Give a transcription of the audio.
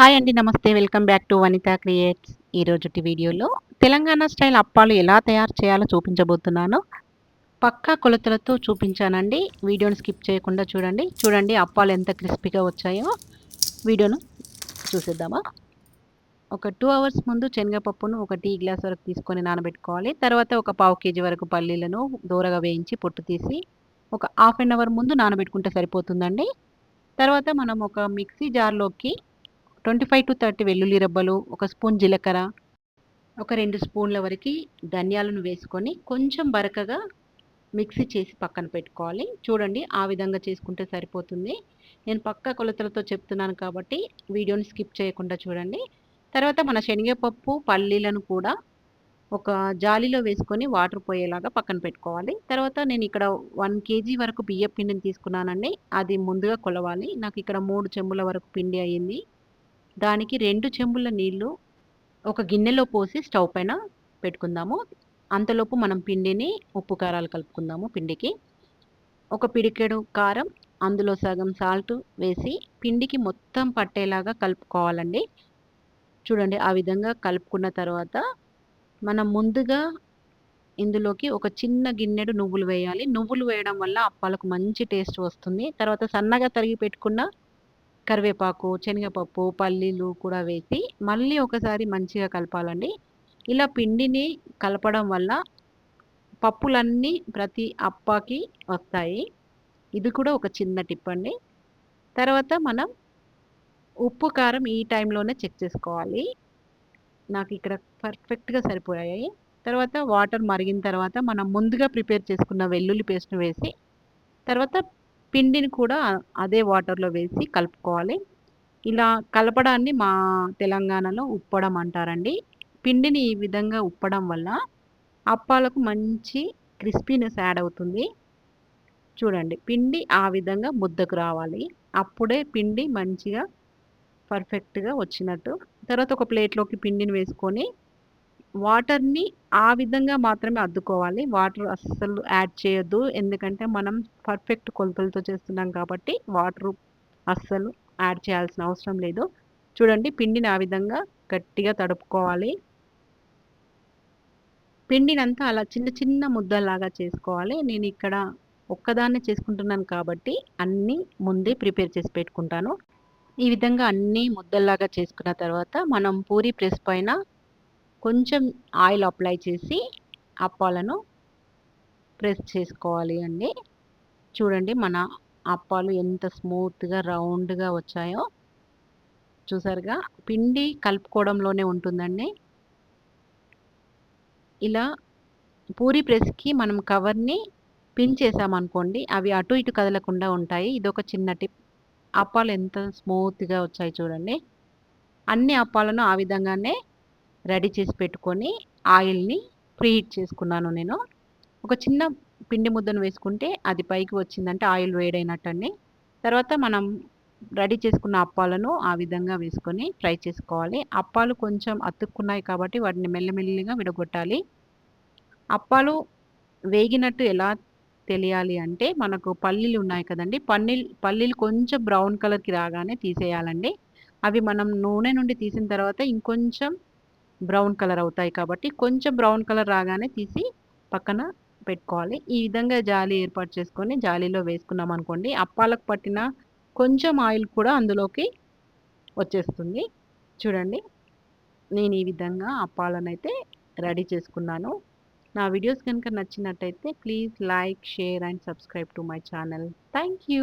Hi అండి నమస్తే. Welcome back to Vanitha creates. ఈరోజుటి వీడియోలో తెలంగాణ స్టైల్ అప్పాలు ఎలా తయారు చేయాలో చూపించబోతున్నాను. పక్కా కొలతలతో చూపించానండి. వీడియోని స్కిప్ చేయకుండా చూడండి. చూడండి అప్పాలు ఎంత క్రిస్పీగా వచ్చాయో. వీడియోను చూసేద్దామా? ఒక టూ అవర్స్ ముందు శనగపప్పును ఒక టీ గ్లాస్ వరకు తీసుకొని నానబెట్టుకోవాలి. తర్వాత ఒక పావు కేజీ వరకు పల్లీలను దూరగా వేయించి పొట్టు తీసి ఒక హాఫ్ అన్ అవర్ ముందు నానబెట్టుకుంటే సరిపోతుందండి. తర్వాత మనం ఒక మిక్సీ జార్లోకి ట్వంటీ ఫైవ్ టు థర్టీ వెల్లుల్లి రబ్బలు ఒక స్పూన్ జీలకర్ర ఒక రెండు స్పూన్ల వరకు ధనియాలను వేసుకొని కొంచెం బరకగా మిక్సీ చేసి పక్కన పెట్టుకోవాలి. చూడండి ఆ విధంగా చేసుకుంటే సరిపోతుంది. నేను పక్క కొలతలతో చెప్తున్నాను కాబట్టి వీడియోని స్కిప్ చేయకుండా చూడండి. తర్వాత మన శనగపప్పు పల్లీలను కూడా ఒక జాలీలో వేసుకొని వాటర్ పోయేలాగా పక్కన పెట్టుకోవాలి. తర్వాత నేను ఇక్కడ వన్ కేజీ వరకు బియ్య పిండిని తీసుకున్నానండి. అది ముందుగా కొలవాలి. నాకు ఇక్కడ మూడు చెంబుల వరకు పిండి అయ్యింది. దానికి రెండు చెంబుల నీళ్ళు ఒక గిన్నెలో పోసి స్టవ్ పైన పెట్టుకుందాము. అంతలోపు మనం పిండిని ఉప్పు కారాలు కలుపుకుందాము పిండికి. ఒక పిడికెడు కారం అందులో సగం సాల్ట్ వేసి పిండికి మొత్తం పట్టేలాగా కలుపుకోవాలండి. చూడండి ఆ విధంగా కలుపుకున్న తర్వాత మనం ముందుగా ఇందులోకి ఒక చిన్న గిన్నెడు నువ్వులు వేయాలి. నువ్వులు వేయడం వల్ల అప్పాలకు మంచి టేస్ట్ వస్తుంది. తర్వాత సన్నగా తరిగి పెట్టుకున్న కరివేపాకు శనగపప్పు పల్లీలు కూడా వేసి మళ్ళీ ఒకసారి మంచిగా కలపాలండి. ఇలా పిండిని కలపడం వల్ల పప్పులన్నీ ప్రతి అప్పాకి వస్తాయి. ఇది కూడా ఒక చిన్న టిప్ అండి. తర్వాత మనం ఉప్పు కారం ఈ టైంలోనే చెక్ చేసుకోవాలి. నాకు ఇక్కడ పర్ఫెక్ట్గా సరిపోయాయి. తర్వాత వాటర్ మరిగిన తర్వాత మనం ముందుగా ప్రిపేర్ చేసుకున్న వెల్లుల్లి పేస్ట్ వేసి తర్వాత పిండిని కూడా అదే వాటర్లో వేసి కలుపుకోవాలి. ఇలా కలపడాన్ని మా తెలంగాణలో ఉప్పడం అంటారండి. పిండిని ఈ విధంగా ఉప్పడం వల్ల అప్పాలకు మంచి క్రిస్పీనెస్ యాడ్ అవుతుంది. చూడండి పిండి ఆ విధంగా ముద్దకు రావాలి. అప్పుడే పిండి మంచిగా పర్ఫెక్ట్గా వచ్చినట్టు. తర్వాత ఒక ప్లేట్లోకి పిండిని వేసుకొని వాటర్ని ఆ విధంగా మాత్రమే అద్దుకోవాలి. వాటర్ అస్సలు యాడ్ చేయొద్దు. ఎందుకంటే మనం పర్ఫెక్ట్ కొలతలతో చేస్తున్నాం కాబట్టి వాటర్ అస్సలు యాడ్ చేయాల్సిన అవసరం లేదు. చూడండి పిండిని ఆ విధంగా గట్టిగా తడుపుకోవాలి. పిండినంతా అలా చిన్న చిన్న ముద్దలాగా చేసుకోవాలి. నేను ఇక్కడ ఒక్కదాన్నే చేసుకుంటున్నాను కాబట్టి అన్నీ ముందే ప్రిపేర్ చేసి పెట్టుకుంటాను. ఈ విధంగా అన్నీ ముద్దల్లాగా చేసుకున్న తర్వాత మనం పూరి ప్రెస్ పైన కొంచెం ఆయిల్ అప్లై చేసి అప్పాలను ప్రెస్ చేసుకోవాలి అండి. చూడండి మన అప్పాలు ఎంత స్మూత్గా రౌండ్గా వచ్చాయో. చూసారుగా? పిండి కలుపుకోవడంలోనే ఉంటుందండి. ఇలా పూరి ప్రెస్కి మనం కవర్ని పిన్ చేసామనుకోండి అవి అటు ఇటు కదలకుండా ఉంటాయి. ఇదొక చిన్న టిప్. అప్పాలు ఎంత స్మూత్గా వచ్చాయి చూడండి. అన్ని అప్పాలను ఆ విధంగానే రెడీ చేసి పెట్టుకొని ఆయిల్ని ప్రీహీట్ చేసుకున్నాను నేను. ఒక చిన్న పిండి ముద్దను వేసుకుంటే అది పైకి వచ్చిందంటే ఆయిల్ వేడైనట్టండి. తర్వాత మనం రెడీ చేసుకున్న అప్పాలను ఆ విధంగా వేసుకొని ఫ్రై చేసుకోవాలి. అప్పాలు కొంచెం అతుక్కున్నాయి కాబట్టి వాటిని మెల్లమెల్లిగా విడగొట్టాలి. అప్పాలు వేగినట్టు ఎలా తెలియాలి అంటే మనకు పల్లీలు ఉన్నాయి కదండి పన్నీలు పల్లీలు కొంచెం బ్రౌన్ కలర్కి రాగానే తీసేయాలండి. అవి మనం నూనె నుండి తీసిన తర్వాత ఇంకొంచెం బ్రౌన్ కలర్ అవుతాయి కాబట్టి కొంచెం బ్రౌన్ కలర్ రాగానే తీసి పక్కన పెట్టుకోవాలి. ఈ విధంగా జాలి ఏర్పాటు చేసుకొని జాలీలో వేసుకున్నాం అనుకోండి అప్పాలకు పట్టిన కొంచెం ఆయిల్ కూడా అందులోకి వచ్చేస్తుంది. చూడండి నేను ఈ విధంగా అప్పాలను అయితే రెడీ చేసుకున్నాను. నా వీడియోస్ కనుక నచ్చినట్టయితే please like share and subscribe to my channel. Thank you.